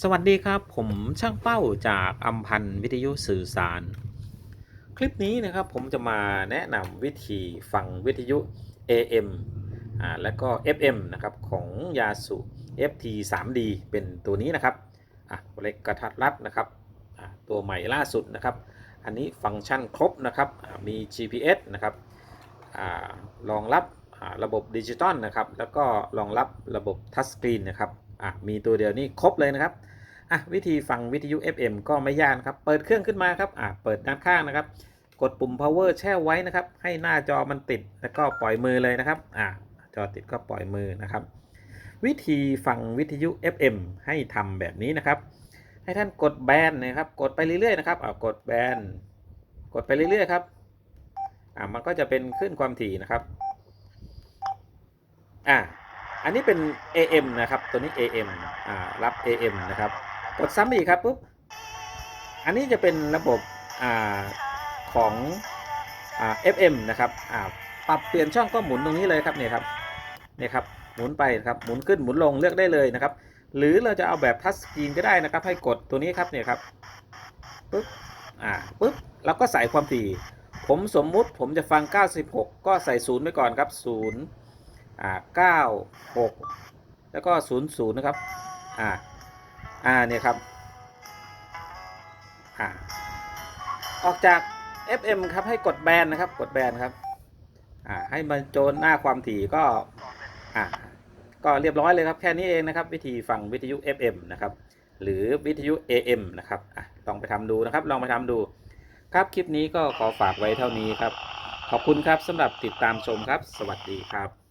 สวัสดีครับ ผมช่างเป้าจากอัมพันวิทยุสื่อสาร คลิปนี้นะครับผมจะมาแนะนำวิธีฟังวิทยุ AM อ่าและก็ FM นะครับของยาสุ FT 3D เป็นตัวนี้นะครับอะเล็กกระทัดรัดนะครับอะตัวใหม่ล่าสุดนะครับ อันนี้ฟังก์ชันครบนะครับอะมี GPS นะครับอ่ารองรับระบบดิจิตอลนะครับ แล้วก็รองรับระบบทัชสกรีนนะครับ อะมีตัวเดียวนี่ครบเลยนะครับอะวิธีฟังวิทยุ FM ก็ไม่ยากนะครับ เปิดเครื่องขึ้นมาครับอะเปิดด้านข้างนะครับ กดปุ่ม power แช่ไว้นะครับ ให้หน้าจอมันติดแล้วก็ปล่อยมือเลยนะครับอะจอติดก็ปล่อยมือนะครับ วิธีฟังวิทยุ FM ให้ทำแบบนี้นะครับ ให้ท่านกดแบนนะครับ กดไปเรื่อยๆนะครับอะกดแบนกดไปเรื่อยๆครับอะมันก็จะเป็นขึ้นความถี่นะครับอะ อันนี้เป็น AM นะครับ ตัวนี้ AM อ่ารับ AM นะครับ กดซ้ำอีกครับปุ๊บ อันนี้จะเป็นระบบอาของอ่า FM นะครับอ่าปรับเปลี่ยนช่องก็หมุนตรงนี้เลยครับเนี่ยครับเนี่ยครับหมุนไปครับหมุนขึ้นหมุนลงเลือกได้เลยนะครับ หรือเราจะเอาแบบทัชสกรีนก็ได้นะครับ ให้กดตัวนี้ครับเนี่ยครับปุ๊บอ่าปุ๊บแล้วก็ใส่ความถี่ ผมสมมุติผมจะฟัง 96 ก็ใส่ศูนย์ไปก่อนครับ0 อ่า96แล้วก็00นะครับ อ่า อ่า เนี่ยครับ อ่า ออกจาก FM ครับ ให้กดแบนนะครับ กดแบนครับ อ่า ให้มันโจนหน้าความถี่ก็ อ่า ก็เรียบร้อยเลยครับ แค่นี้เองนะครับ วิธีฟังวิทยุ FM นะครับ หรือวิทยุ AM นะครับ อะ ลองไปทำดูนะครับ ลองไปทำดู ครับ คลิปนี้ก็ขอฝากไว้เท่านี้ครับ ขอบคุณครับสำหรับติดตามชมครับ สวัสดีครับ